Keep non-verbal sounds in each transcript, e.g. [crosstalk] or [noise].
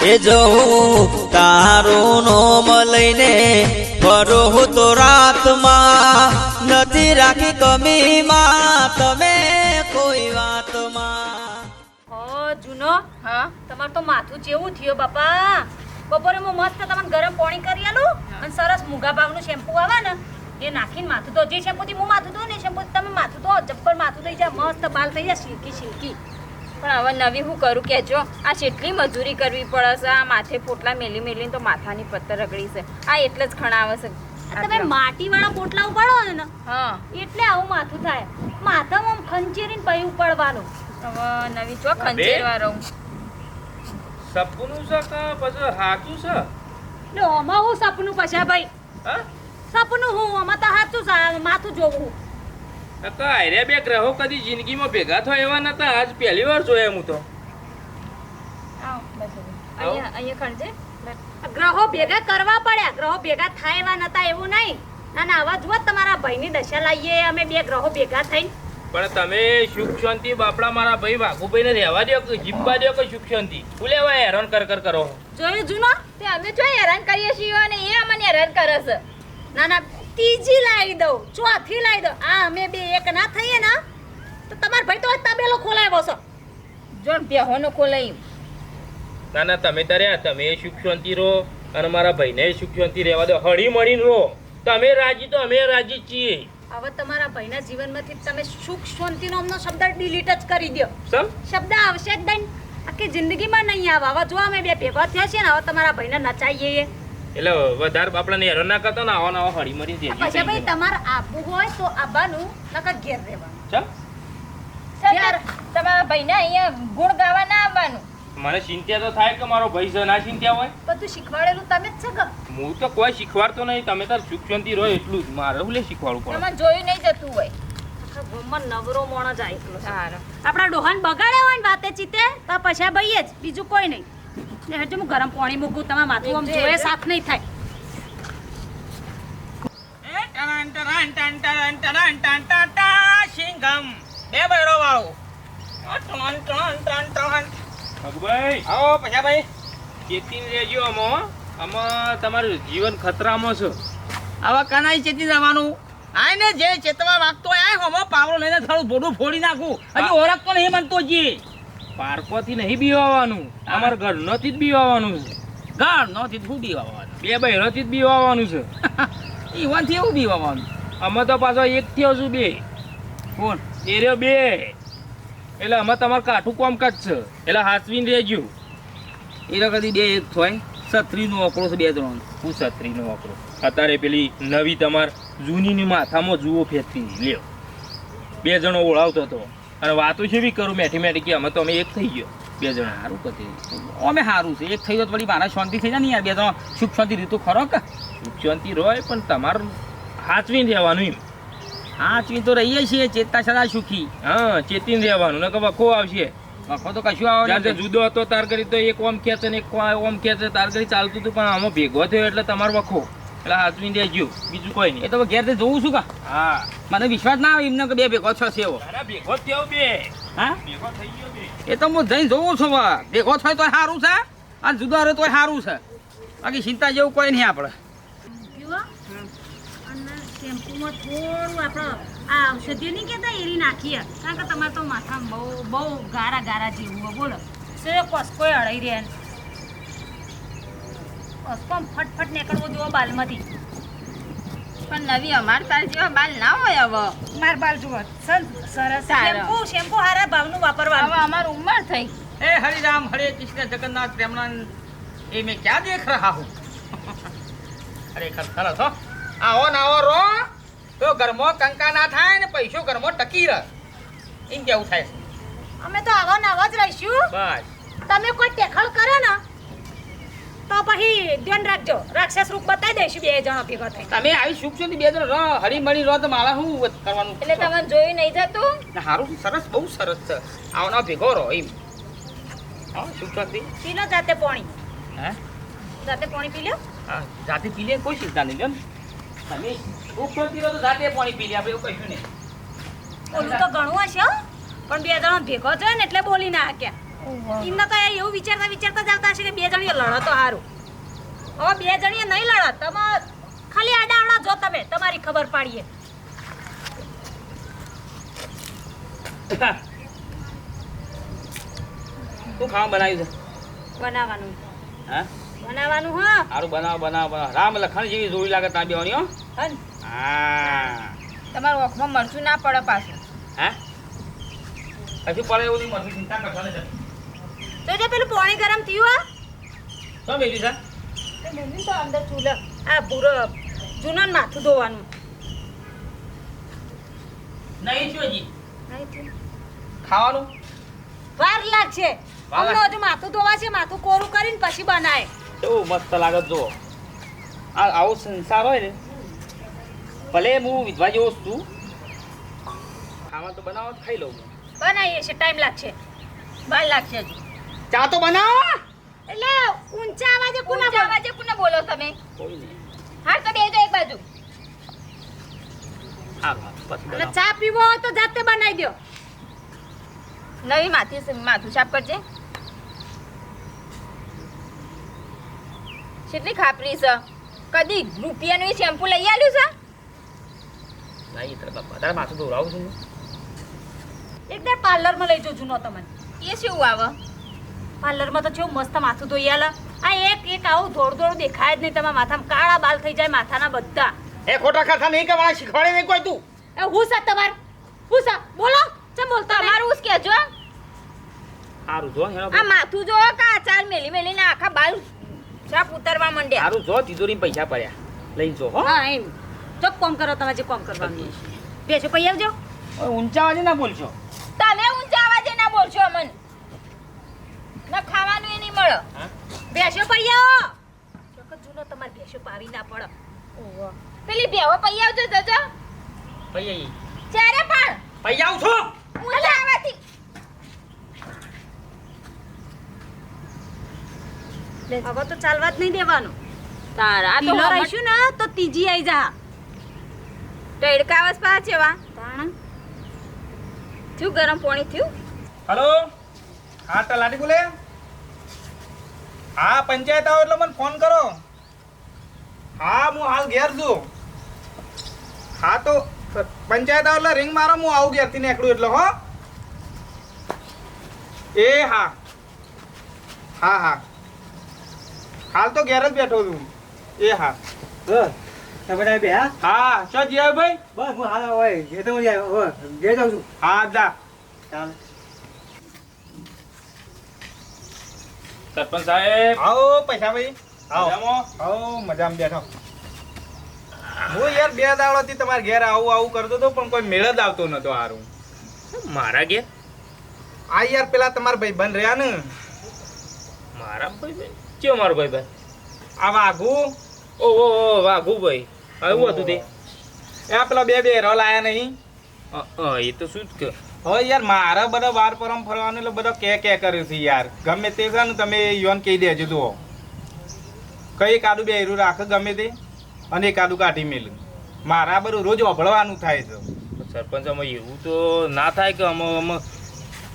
એ જવું તારું નોમ લઈને ફરો હું તો રાતમાં નથી રાખી કમીમાં તમે કોઈ વાતમાં. ઓ જૂનો હા. તમાર તો માથું જેવું થયું બાપા. બપોરે હું મસ્ત તમને ગરમ પાણી કરી આલું અને સરસ મૂગા ભાવનું શેમ્પુ આવે ને એ નાખીને માથું તો જે શેમ્પુથી હું માથું ધોઉં ને? શેમ્પુથી તમે માથું ધો જબ્બર માથું થઈ જાય. મસ્ત બાલ થઈ જાય. સિલ્કી સિલ્કી પણ હવે નવી હું કરું? કેજો આ જેટલી મજૂરી કરવી પડે છે આ માથે પોટલા મેલી મેલીને તો માથાની પત્તર રગડી છે. આ એટલે જ ખણાવે છે. તમે માટી વાળા પોટલા ઉપાડો ને હા. એટલે આવું માથું થાય. માથામાં ખંચેરીને પછી ઉપાડવાનું. હવે નવી ચો ખંજેરવા રહું. સપનું છે કે પછી હાચું છે? એટલે આમાં હું સપનું પછા ભાઈ. હા? સપનું હું આમાં તો સાચું છે. માથું જોવું તો આર્યા બે ગ્રહો કદી જિંદગીમાં ભેગા થયા એવા નતા. આજ પહેલી વાર જોયા હું તો. ગ્રહો ભેગા કરવા પડ્યા. ગ્રહો ભેગા થાય એવા નતા એવું નહીં. ના ના આવા જુઓ તમારા ભાઈની દશા લાવીએ. અમે બે ગ્રહો ભેગા થઈને. પણ તમે સુખ શાંતિ બાપડા મારા ભાઈ વાઘુભાઈ ને રહેવા દો કે જીપવા દો કે સુખ શાંતિ? ભૂલેવા હેરાન કર કર કરો. જોયું જૂનો? તે અમે જો હેરાન કરીએ છીએ અને એ અમને હેરાન કરે છે. ના ના ત્રીજી લાવી દઉં ચોથી લાવી દઉં. આ અમે બે એક ના થઈએ ને તો તમારા ભાઈ તો તબેલો ખોલાવ્યો છો. જો બેહોનો ખોલાઈ ના ના તમે તારે તમે સુખ શાંતિ રહો અને મારા ભાઈને સુખ શાંતિ રહેવા દો. હળી મળીને રહો. તમે રાજી તો અમે રાજી છીએ. હવે તમારા ભાઈના જીવનમાંથી તમે સુખ શાંતિનો અમનો શબ્દ ડિલીટ જ કરી દો સમ? શબ્દ આવશે જ બેન આખી જિંદગીમાં નહીં આવે. હવે જો અમે બે ભેગા થયા છીએ ને હવે તમારા ભાઈને નચાઈએ. એટલે વધારે બાપડાને હેરાન ના કરતો ને આવો ને હળી મળી દેજો પછી ભાઈ તમારે આપવું હોય તો આવવાનું નકર ઘેર રહેવાનું. ચમ? તમારા ભાઈને અહીંયા ગુણ ગાવા ના આવવાનું. મને ચિંતા તો થાય કે મારો ભાઈ છે ના ચિંતા હોય? બધું શીખવાડેલું તમે જ છે કે? હું તો કોઈ શીખવાડતો નહીં તમે તાર સુખ શાંતિ રહો એટલું જ. મારે હું લે શીખવાડવું પડે? તમે જોયું નહીં જતું હોય. નવરો મોણો જાય આપણા ડોહાન બગાડ્યા હોય ને વાતે ચીતે તો પછી આ ભાઈએ જ બીજું કોઈ નહીં. ને હજુ હું ગરમ પાણી મૂકું તમારા માથું આમ જોયે સાફ નહીં થાય. બે બૈરો વાળું. ભગભાઈ આવો પછા ભાઈ ચેતીને રહેજો આમાં આમાં તમારું જીવન ખતરામાં છે. આવા કનાઈ ચેતી જવાનું? આય ને જે ચેતવા વાગતો હોય આય હોમો પાવડો લઈને થોડું બોડું ફોડી નાખું. હજી ઓળખતો નહીં મનતો જી પાર્કોથી નહીં બીવાવાનું. અમારા ઘરનોથી જ બીવાવાનું છે. ગાળ નથી થી બીવાનું બીવાવાનું? બે બહેરોથી જ બીવાવાનું છે. [laughs] ઈવનથી એવું બીવાવાનું? અમે તો પાછો એક થયો છું બે. કોણ? એ રહ્યો બે. એટલે અમે તમારે કાઠું કોમકાજ છે. એટલે હાચવીને રહેજો. એ કદી બે એક થાય છત્રીનો વકરો છે બે ત્રણ. હું છત્રીનો વાપરો અત્યારે પેલી નવી તમાર જૂનીની માથામાં જુઓ ફેરતી. લ્યો. બે જણો ઓળાવતો હતો. અને વાતો છે બી કરું મેઠી મેઠી કે અમે તો અમે એક થઈ ગયો. બે જણા સારું કદી અમે સારું છે. એક થઈ ગયો તો પછી મારા શાંતિ થઈ જાય ને યાર. બે જણા સુખ શાંતિ રીતો ખરો કે? સુખ શાંતિ રોય પણ તમારું હાચવીને રહેવાનું એમ. હા તો રહીએ છીએ. ચેતતા સદા સુખી. હા ચેતીને રહેવાનું. ને કે વખો આવશે. વખો તો કશું આવે જુદો હતો તાર કરી તો એક ઓમ ખેંચે ને એક ઓમ ખેંચે. તાર કરી ચાલતું હતું પણ આમાં ભેગો થયો એટલે તમારો વખો. એટલે હાચવીને રહેજો બીજું કોઈ એ નહીં તો ઘેર જોઉં છું કા? હા. મને વિશ્વાસ ના આવે એમને કે બે ભેગો છો છે એવો ભેગો થયો બે. હા? ભેગો થઈ ગયો બે. એ તો હું જઈને જોઉં છું હવે. ભેગો થાય તોય સારું છે. અને જુદા રહે તોય સારું છે. બાકી ચિંતા જેવું કોઈ નહીં આપણે. થોડું આપણે આ ઔષધિઓ નહીં કહેતા એરી નાખીએ. કારણ કે તમારે તો માથામાં બહુ બહુ ગારા ગારા જેવું બોલો. સે કોઈ અડાઈ રહ્યા કસકોમ ફટફટ નીકળવો જોવો બાલમાંથી. પણ નવી અમાર તાર જેવા બાલ ના હોય હવે. માર બાલ જુઓ. સરસ. શેમ્પુ શેમ્પુ હારા ભાવનું વાપરવાનું. હવે અમાર ઉંમર થઈ. એ હરિરામ હરે કૃષ્ણ જગન્નાથ પ્રેમનંદ એ મેં ક્યાં દેખ રહા હું? અરે ખરેખર સરસ હો આવો નાવો રો. તો ઘરમાં કંકા ના થાય ને પૈસો ગરમો ટકી રહે. એમ કેવું થાય? અમે તો આવો નાવો જ રહીશું. બસ. તમે કોઈ ટેખળ કરો ને તો પછી ધ્યાન રાખજો. રાક્ષસ રૂપ બતાવી દઈશું બે જણા ભેગા થઈ તમે આવી સુખ સુધી બે જણ? રહો હળી મળી રહો તો મારા શું કરવાનું એટલે તમને જોયું નહીં જતું? સારું હારું સરસ બહુ સરસ છે. આવના ભેગો રહો એમ. હા સુખ શાંતિ. પી લો જાતે પાણી. હે? જાતે પાણી પી લો હા જાતે પી લે કોઈ ચિંતા નહીં જો તમે સુખ શાંતિ રહો તો જાતે પાણી પી લે આપણે એવું કહીશું નહીં. ઓલું તો ઘણું હશે હો. પણ બે જણા ભેગો થયો ને એટલે બોલી ના હાક્યા એમને તો એ એવું વિચારતા વિચારતા આવતા હશે કે બે જણીએ લડો તો સારું હવે બે જણીએ નહીં લડો તમે ખાલી આડાવડા જો તમે તમારી ખબર પાડીએ. શું ખાવા બનાવ્યું છે? બનાવવાનું. હા? બનાવવાનું હા. સારું બનાવો બનાવો બનાવ. રામ લખણ જેવી જોડી લાગે ત્યાં બેવાની હો. હા. તમારું ઓખમાં મરચું ના પડે પાછું. હે? હજુ પડે એવું નહીં ચિંતા કરતા તો જે પેલું પાણી ગરમ થયું આ શું બેબી સા તે તો અંદર ચૂલા. આ પૂરો જૂનો ને માથું ધોવાનું. નહીં હજી. નહીં ખાવાનું? વાર લાગશે. હમણાં હજુ માથું ધોવા છે માથું કોરું કરીને પછી બનાય. કેવું મસ્ત લાગે જો આ આવો સંસાર હોય ને ભલે હું વિધવા જેવો છું ખાવા તો બનાવો ખાઈ લઉં. બનાવીએ છે ટાઈમ લાગશે. વાર લાગશે હજુ. ચા તો બનાવો. એટલે ઊંચા અવાજે કોના ઊંચા બોલ? અવાજે કોને બોલો તમે? કોઈ નહીં. હા તો બેજો એક બાજુ. અને ચા પીવો તો જાતે બનાવી દો નવી માથી માથું સાફ કરજે. કેટલી ખાપરી છે? કદી રૂપિયાનું શેમ્પુ લઈ આવ્યું છે? નહીં તારા બાપા તારા માથું દોરાવું છું એકદમ પાર્લરમાં લઈ જજો નો તમને. એ શું આવે? પાર્લરમાં તો કેવું મસ્ત માથું ધોઈ આલે. આ એક એક આવું ધોળ ધોળ દેખાય જ નહીં તમારા માથામાં. કાળા બાલ થઈ જાય માથાના બધા. એ ખોટા ખાતા નહીં કરવાના શીખવાડે નહીં કોઈ તું. એ હું સા તમાર? હું સા? બોલો. ચમ બોલતા મારું તમારું ઉસ કહેજો? સારું જો હેરો આ માથું જો કા મેલી મેલી ને આખા બાલ સાપ ઉતરવા માંડ્યા. હારું જો તિજોરી પૈસા પડ્યા. લઈ જો હો. હા એમ. જો કોમ કરો તમે જે કોમ કરવાનું બેસો પૈ આવજો. ઊંચા વાજે ના બોલશો. તમે ઊંચા અવાજે ના બોલશો અમન. ના ખાવાનું એ નહીં મળે. ભેંસો પૈ ચોક્કસ જૂનો તમારે ભેંસો પાવી ના પડે. પેલી ભેવો પૈ આવજો જજો. પૈયા ચારે પણ પૈયા આવું છું. હવે તો ચાલવા જ નહીં દેવાનું. તારા તો રહીશું ને તો ત્રીજી આઈ જા. તડકાવસ પા છેવા તાણ. થયું ગરમ પાણી થયું? હલો? હા તલાટી બોલે. હા પંચાયત આવો એટલે મને ફોન કરો. હા હું હાલ ઘેર છું. હા તો પંચાયત આવો એટલે રિંગ મારો હું આવું ઘેરથી નીકળું એટલે હો. એ હા. હા હા. હાલ તો ઘેર જ બેઠો છું. એ હા. તમે બે હા? હા શું જીયા ભાઈ બસ હું હાલ હોય જે તો હું ઘેર જાઉં છું. હા જા. ચાલ. સરપંચ સાહેબ. આવો પૈસા ભાઈ આવો? આવો મજામાં બેઠો. હું યાર બે દાડોથી તમારા ઘેર આવું આવું કરતો હતો પણ કોઈ મેળ જ આવતો નતો હારું. મારા ઘેર? આ યાર પેલા તમારા ભાઈબંધ રહ્યા ને. મારા ભાઈ ભાઈ કયો મારો ભાઈ ભાઈ આ વાઘુ. ઓ ઓ ઓ વાઘુભાઈ આવું હતું તે? એ પેલા બે બે રોલ આયા નહીં એ તો શું જ કે હવે યાર મારા બધા વાર પરમ ફરવાનું એટલે બધા કે કે કર્યું છે યાર. ગમે તે છે ને તમે યોન કહી દેજો જુઓ. કઈ કાદુ બે હેરું રાખે ગમે તે અને એક કાદુ કાઢી મેલું. મારા બધું રોજ અભળવાનું થાય છે. સરપંચ અમે એવું તો ના થાય કે અમે અમે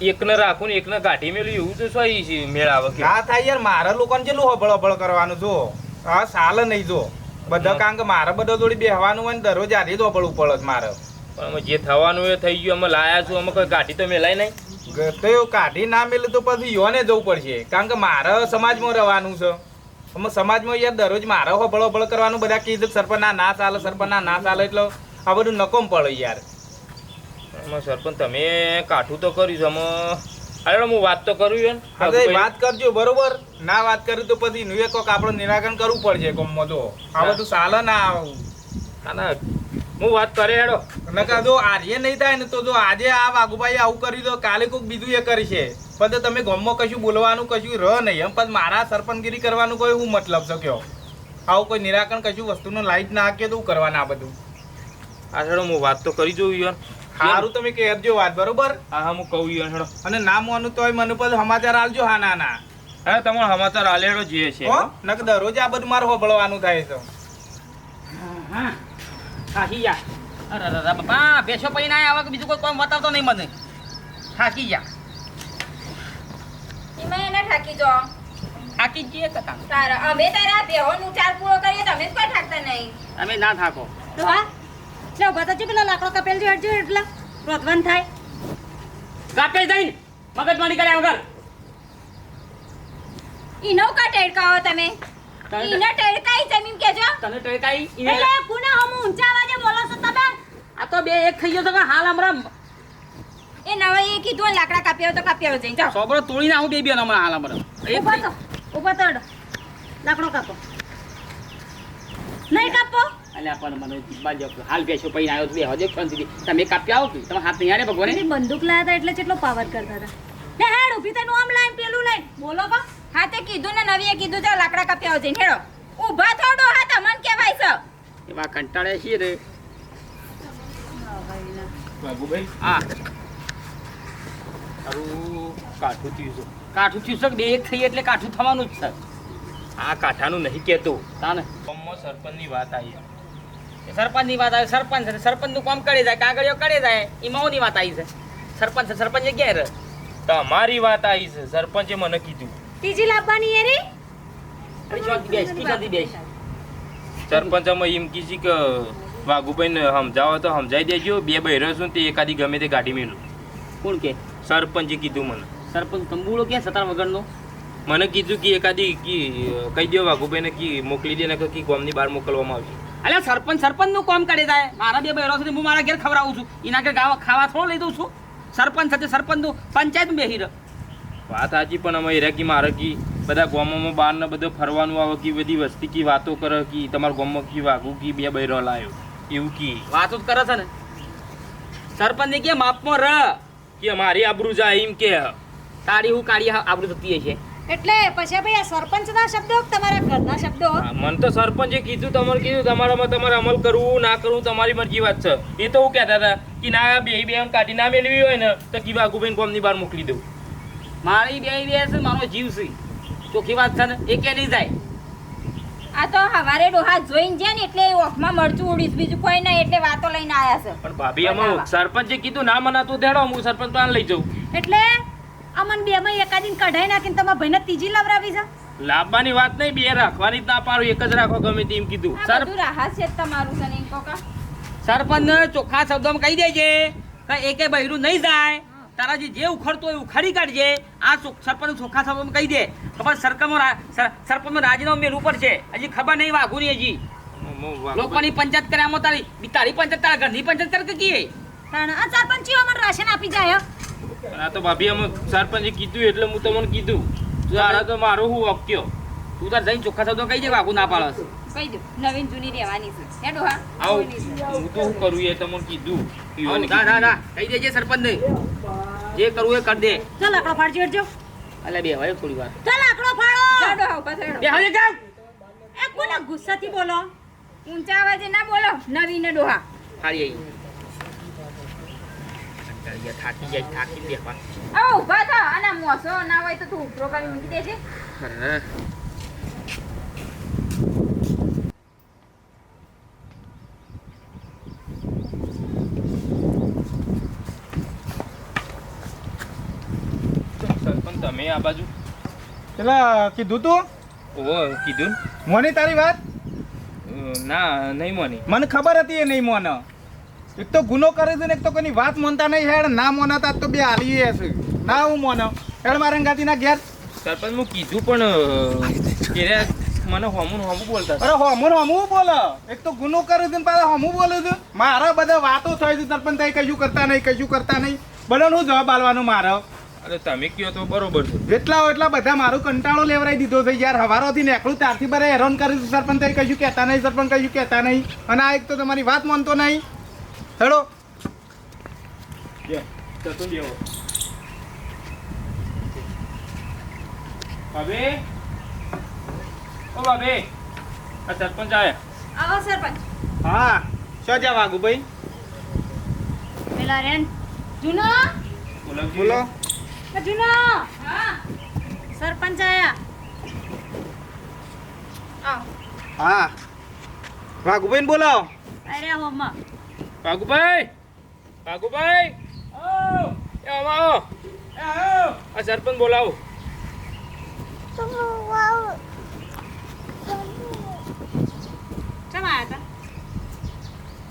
એકને રાખું ને એકને કાઢી મેલું એવું તો શું છે મેળ આવે ના થાય યાર મારા લોકોને કેટલું અભળ અભળ કરવાનું જો હા સાલ નહીં જો બધા કારણ કે મારે બધા જોડી બેહવાનું હોય ને દરરોજ આજે જ અભળવું પડે મારે. પણ અમે જે થવાનું એ થઈ ગયું. અમે લાયા છું. અમે કોઈ કાઢી તો મેલાય નહીં. તો કાઢી ના મેલે તો પછી યોને જવું પડશે. કારણ કે મારે સમાજમાં રહેવાનું છે. અમે સમાજમાં યાર દરરોજ મારે હબળ હબળ કરવાનું બધા કીધું કે સરપંચ ના ના ચાલે સરપંચ ના ના ચાલે એટલે આ બધું નકોમ પડે યાર. અમે સરપંચ તમે કાઠું તો કર્યું છે. અમે અરે હું વાત તો કરું હા તો વાત કરજો બરોબર? ના વાત કરી તો પછી નું કોક આપણે નિરાકરણ કરવું પડશે કોમમાં તો. આ બધું ચાલે ના આવું. ના હું વાત કરે હેડો. નકા જો આજે નહીં થાય ને તો જો આજે આ વાઘુભાઈ આવું કર્યું તો કાલે કોઈક બીજું એ કરશે પણ તો તમે ગામમાં કશું બોલવાનું કશું રહ નહીં. એમ પણ મારા સરપંચગીરી કરવાનું કોઈ હું મતલબ શક્યો આવું કોઈ નિરાકરણ કશું વસ્તુનું લાઈટ ના હાકે તો કરવાના આ બધું? આ હેડો હું વાત તો કરી જોઉં યાર સારું તમે કહેજો વાત બરોબર? હા હા હું કહું યાર હેડો. અને ના મોનું તોય મને પછી સમાચાર આલજો હા ના ના. હા તમારો સમાચાર આલે હેડો જે છે. નક દરરોજ આ બધું મારે હોબળવાનું થાય છે. હા. થાકી જા. અરે અરે બાપા બેસો પછી ના આવે કે બીજું કોઈ કોમ બતાવતો નહીં મને. થાકી જા. એમાં એને થાકી જો. થાકી જઈએ કથા તારા. અમે તારા બેહોનું ચાર પૂરો કરીએ તમે કોઈ થાકતા નહીં. અમે ના થાકો ડોહા લે ઊભા થજો પેલા લાકડો કપેલ જો હટજો એટલે રોતવાન થાય. કાપે જઈને મગજમારી કર્યા વગર. ઈનો કા ટેડકાવો તમે. તને- ઈને ટેડકાઈ જમીન કેજો. તને ટોયકાઈ એટલે કુના હમ ઊંચા વાજે બોલો છો તમે? આ તો બે એક થઈ ગયો તો હાલ હમણાં એ નવા એ કીધું લાકડા કાપ્યા તો કાપ્યા જઈ જાઓ. સોબરો તોડી નાખું બે બે હમણાં હાલ હમણાં. ઊભા તો ઊભા તો લાકડો કાપો. નહીં કાપો. અલ્યા પણ મને બાજુ હાલ બેસો પૈન આવ્યો બે હજે શાંતિથી તમે કાપ્યા આવો કે? તમે હાથ નહીં આરે ભગવાને? બંદૂક લાયા હતા એટલે કેટલો પાવર કરતા હતા. હેડ ઊભી થઈને આમ લાઈન પેલું લાઈન. બોલો કા હા તે કીધું ને નવીએ કીધું તો લાકડા કાપ્યા જઈને હેડો. ઊભા થોડો હા તમને કહેવાય છે. એવા કંટાળે છીએ રે. બાબુભાઈ? હા. તારું કાઠું થયું છે. કાઠું થયું છે કે બે એક થઈ એટલે કાઠું થવાનું જ છે. આ કાઠાનું નહીં કહેતો. તાને? ગામમાં સરપંચની વાત આવી. સરપંચની વાત આવે સરપંચ સરપંચનું સરપંચ કામ કરે જાય કાગળિયો કરે જાય એમાં ની વાત આવી છે. સરપંચ છે સરપંચ ક્યાં રહે? તમારી વાત આવી છે સરપંચે મને કીધું. ત્રીજી લાવવાની એરી સરપંચ અમે એમ કીધી કે વાઘુભાઈને સમજાવો તો સમજાઈ દેજો બે બહેરો છું તે એકાદી ગમે તે ગાડી મેલું કોણ કે? સરપંચે કીધું મને. સરપંચ તંબુડો ક્યાં સતાર વગરનો? મને કીધું કે એકાદી કી કહી દો વાઘુભાઈને કી મોકલી દે ને કે ગામની બહાર મોકલવામાં આવશે. અલ્યા સરપંચ સરપંચનું કામ કરે જાય મારા બે બહેરો છે હું મારા ઘેર ખવડાવું છું. એના ઘેર ગાવા ખાવા થોડો લઈ દઉં છું. સરપંચ સાથે સરપંચનું પંચાયત બેહી રહે. વાત સાચી પણ અમે એરા મારકી કી બધા ગામોમાં બહાર ને બધું ફરવાનું આવે કે બધી વસ્તી કી વાતો કરે કી તમારા ગામમાં કી વાઘુ કી બે બહેરો લાયો એવું કી. વાતો જ કરે છે ને. સરપંચ ને કે માપમાં રહ કે મારી આબરૂ જાય એમ કે. તારી હું કાઢી આબરૂ થતી હશે. એટલે પછી ભાઈ આ સરપંચના શબ્દો કે તમારા ઘરના શબ્દો? મને તો સરપંચે કીધું તમારે કીધું તમારામાં તમારે અમલ કરવું ના કરવું તમારી મરજી વાત છે. એ તો હું કહેતા હતા કે ના બે બે કાઢી ના મેળવી હોય ને તો કી વાઘુભાઈ ગોમની બહાર મોકલી દઉં. મારી બે બે છે મારો જીવ છે. ચોખ્ખી વાત છે ને? એ કે નહીં જાય આ તો હવારે ડોહા જોઈને જાય ને એટલે ઓખમાં મરચું ઉડીશ બીજું કોઈ નહીં એટલે વાતો લઈને આયા છે. પણ ભાભી અમે સરપંચે કીધું ના મનાતું દેડો હું સરપંચ પાસે લઈ જઉં. એટલે અમન બેમાં એકાદીને કઢાઈ નાખીને તમારા ભાઈને ત્રીજી લવરાવી છે? લાવવાની વાત નહીં બે રાખવાની જ ના પાડું એક જ રાખો ગમે તેમ કીધું. સર- રાહત છે જ તમારું છે ને એમ કા? સરપંચ ચોખ્ખા શબ્દોમાં કહી દેજે કે એકે બૈરું નહીં જાય. તારા જે જે ઉખડતો હોય ઉખાડી કાઢજે. આ સરપંચ ચોખ્ખા શબ્દોમાં કહી દે. ખબર સરકમો સરપંચમાં રાજીનામું ઉપર છે હજી ખબર નહીં વાઘું ની હજી. લોકોની પંચાયત કર્યામાં તારી તારી પંચાયત તારા ઘરની પંચાયત કરે કે કી તાણ આ સરપંચીઓ અમને રાશન આપી જાય આ તો ભાભી અમે સરપંચે કીધું એટલે હું તમને કીધું. તારા તો મારો હું વાક્યો તું તાર જઈને ચોખ્ખા શબ્દો કહી દે વાઘું ના પાડે. કહી દઉં નવીન જૂની રહેવાની છે. હે ડોહા આવો હું તો શું કરું એ તમને કીધું. પીવાની ના ના ના કહી દેજે સરપંચ ને જે કરવું એ કરી દે. ચાલ લાકડો ફાડજો હટજો અલ્યા બે હવે થોડી વાર. ચાલ લાકડો ફાડો. જાઓ ડોહા ઊભા બે હવે જાવ એ કોના ગુસ્સાથી બોલો? ઊંચા અવાજે ના બોલો નવીન ડોહા. હારી આવી કંટાળ્યા, થાકી જાય થાકી આવો ઊભા થા અને મોસો ના હોય તો તું ઉપરો કરી મૂકી દેજે. હા. તમે આ બાજુ? પેલા કીધું તું? ઓ કીધું? મોની તારી વાત? ના નહીં મોની. મને ખબર હતી એ નહીં મોન. એક તો ગુનો કરે છે ને એક તો કોઈની વાત મોનતા નહીં હેડ ના મોનતા તો બે હાલી હશે ના હું મોન. હેડ મારે ગાતી ના ઘેર. સરપંચ હું કીધું પણ મને હોમું હોમું બોલતા. અરે હમું હોમું બોલે. એક તો ગુનો કરે છે ને પાછા હોમું બોલે છે. મારા બધા વાતો થઈ છે સરપંચ કઈ કશું કરતા નહીં કશું કરતા નહીં. બધાનો હું જવાબ આલવાનું મારો. અરે તમે કયો તો બરોબર છે. જેટલા હોય એટલા બધા મારું કંટાળો લેવરાઈ દીધો છે યાર. હવારોથી નીકળું ત્યારથી બરે હેરાન કરી સરપંચ તઈ કશું કહેતા નહીં સરપંચ કશું કહેતા નહીં. અને આ એક તો તમારી વાત માનતો નહીં. હેડો. ભાભી? ઓ બાબે આ સરપંચ આયા. આવો સરપંચ. હા શું જવા આગુ ભાઈ પેલા રેન. જૂનો. બોલો બોલો. જૂનો હા સરપંચ આયા. આવો. હા. વાઘુભાઈ બોલો અરે હોમાં ભાગુભાઈ ભાગુભાઈ એ આવો આવો. આ સરપંચ બોલાવો. ચમ આયા હતા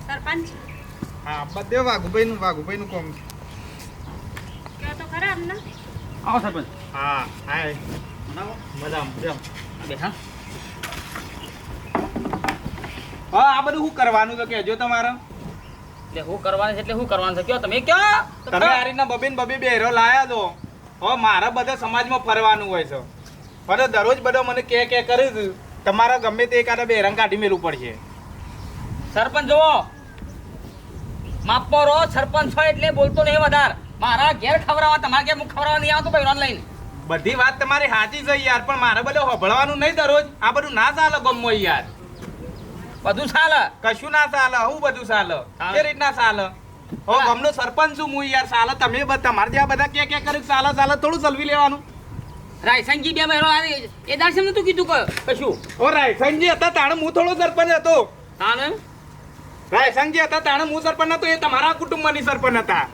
સરપંચ? હા બધે વાઘુભાઈનું વાઘુભાઈનું કોમ છે. કયો તો આવો સરપંચ. હા હાય. મજામાં જેમ બેઠા. હા આ બધું શું કરવાનું તો કહેજો તમારે. એટલે હું કરવાનું છે? એટલે શું કરવાનું છે? કયો તમે? કયો? તમે આ રીતના બબીન બબી બેરો લાયા તો હવે મારા બધા સમાજમાં ફરવાનું હોય છે. પણ દરરોજ બધો મને કે કે કર્યું તમારા તમારે ગમે તે એકાદા બે રંગ કાઢી મેળવું પડશે. સરપંચ જુઓ. માપો રહો સરપંચ હોય એટલે બોલતો નહીં વધારે. મારા ઘેર ખવડાવવા તમારા ઘેર હું ખવડાવવા નહીં આવતો ભાઈ લઈને. બધી વાત તમારી સાચી છે યાર પણ મારે બધું હોભળવાનું નહીં દરરોજ. આ બધું ના ચાલે ગમો યાર. બધું ચાલે. કશું ના ચાલે હું બધું ચાલે. એ રીતના ચાલે. હો ગમનો સરપંચ છું હું યાર ચાલે. તમે તમારે જ્યાં બધા કે કે કર્યું ચાલે ચાલે થોડું ચલવી લેવાનું. રાયસંગી બે મહિનો આ- એ દાડે શેમ નતું કીધું ક- કશું? ઓ રાયસંગજી હતા તાણે હું થોડો સરપંચ હતો. તાણે રાયસંગજી હતા તાણે હું સરપંચ હતો એ તમારા કુટુંબની સરપંચ હતા.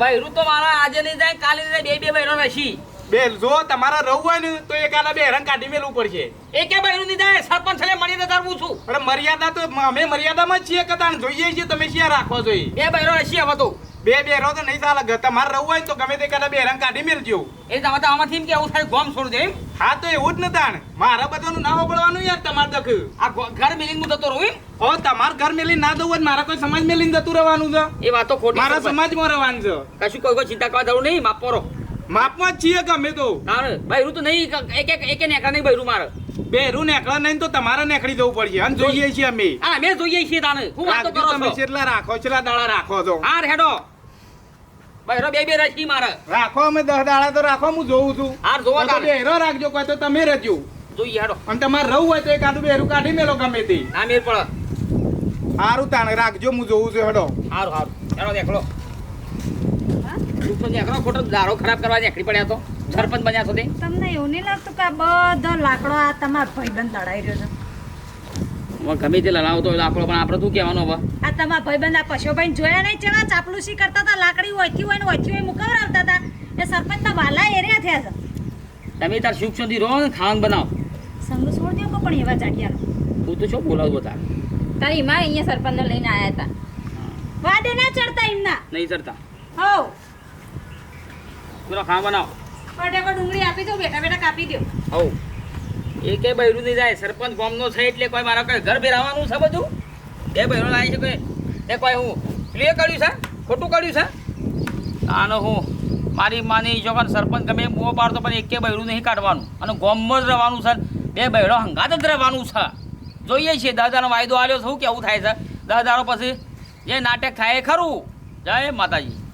બૈરું તો મારા આજે નહીં જાય કાલે નહીં જાય બે બે બૈરો રહેશી. બે જો તમારા રહું હોય ને તો એકાના બે રંગ કાઢી મેલવું પડશે. એ કે બૈરું નહીં જાય સરપંચ છેલ્લે મળીને ધરવું છું. અરે મર્યાદા તો અમે મર્યાદામાં જ છીએ કદાચ જોઈએ છીએ તમે શિયા રાખવા જોઈએ. બે બૈરો રહેશી હવે તો. બે બે રહો તો નહીં ચાલે. તમારે રહું હોય તો ગમે તે એકાદા બે રંગ કાઢી મેળજો એ તમે તો આમાંથી કે થાય ગોમ છોડ દે એમ. હા તો એવું જ ન તાણ. મારા બધાનું ના હોબળવાનું યાર તમારે દખ આ ઘર મેલીને હું જતો રહું ઓ તમાર ઘર મેલી ના દઉં મારા કોઈ સમાજ મેલીને જતું રહેવાનું છે. એ વાતો ખોટી મારા. સમાજમાં રહેવાનું છે. કશું કોઈ કોઈ ચિંતા કરવા જરૂર નહીં માપો રહો માપમાં જ છીએ ગમે તો. બૈરું તો નહીં એક એક એક નેકડા નહીં બૈરું મારે. બેરું નેકળા નહીં તો તમારે નેકળી જવું પડશે. અને જોઈએ છીએ અમે. હા અમે જોઈએ છીએ તાને હું વાતો કરો કરો તમે છો કેટલા રાખો છેલા દાડા રાખો છો. હાર હેડો બે બે મારે. રાખો અમે દસ દાડા તો રાખો હું જોઉં છું. હાર જોવા તો રાખજો કોઈ તો તમે રહેજો. જોઈએ હેડો અને તમારે રહું હોય તો એકાદું બેરું કાઢી મેલો ગમે તે. ના મેર પડે. સારું તાણે રાખજો હું જોઉં છું હેડો. હારું હારું. હેડો દેખલો. તું દેખલો ખોટો દારો ખરાબ કરવા નીકળી પડ્યા તો. સરપંચ બન્યા તો તે તમને એવું નહીં લાગતું કે આ બધો લાકડો આ તમારો ભાઈબંધ લડાઈ રહ્યો છે? ગમે તે લડાવતો હોય તો આપણો પણ આપણે શું કહેવાનું હવે? આ તમારા ભાઈબંધ આ પશુભાઈ જોયા નહીં? ચેવા ચાપલુસી કરતા હતા? લાકડી હોયથી હોય ને હોયથી હોય મુકવરાવતા હતા. એ સરપંચના વાલા એરિયા થયા છે. તમે તાર સુખ સુધી રહો ને ખાવાનું બનાવો. સંગ છોડ દો પણ એવા જાડિયા હું તો શું બોલાવું બધા તારી? માં અહીંયા સરપંચને લઈને આવ્યા હતા. વાડે ના ચડતા એમના. નહીં ચડતા. હો પૂરા ખાવા બનાવો. ફટાફટ ડુંગળી આપી દો બેઠા બેઠા કાપી દો. હવ. એ કે બૈરું નહીં જાય, સરપંચ ગામનો છે એટલે કોઈ મારા કઈ ઘર બેરાવાનું છે બધું? એ બૈરો લાવી છે કોઈ. એ કોઈ હું ક્લિયર કર્યું છે? ખોટું કર્યું છે? આનો હું મારી માની જોગન સરપંચ ગમે મોં પાડતો, પણ એકે બૈરું નહીં કાઢવાનું. અને ગોમમાં જ રહેવાનું છે. બે બૈરો હંગાત જ રહેવાનું છે. જોઈએ છીએ, દાદાનો વાયદો આવ્યો શું કેવું થાય છે? દસ દાડો પછી જે નાટક થાય ખરું. જય માતાજી.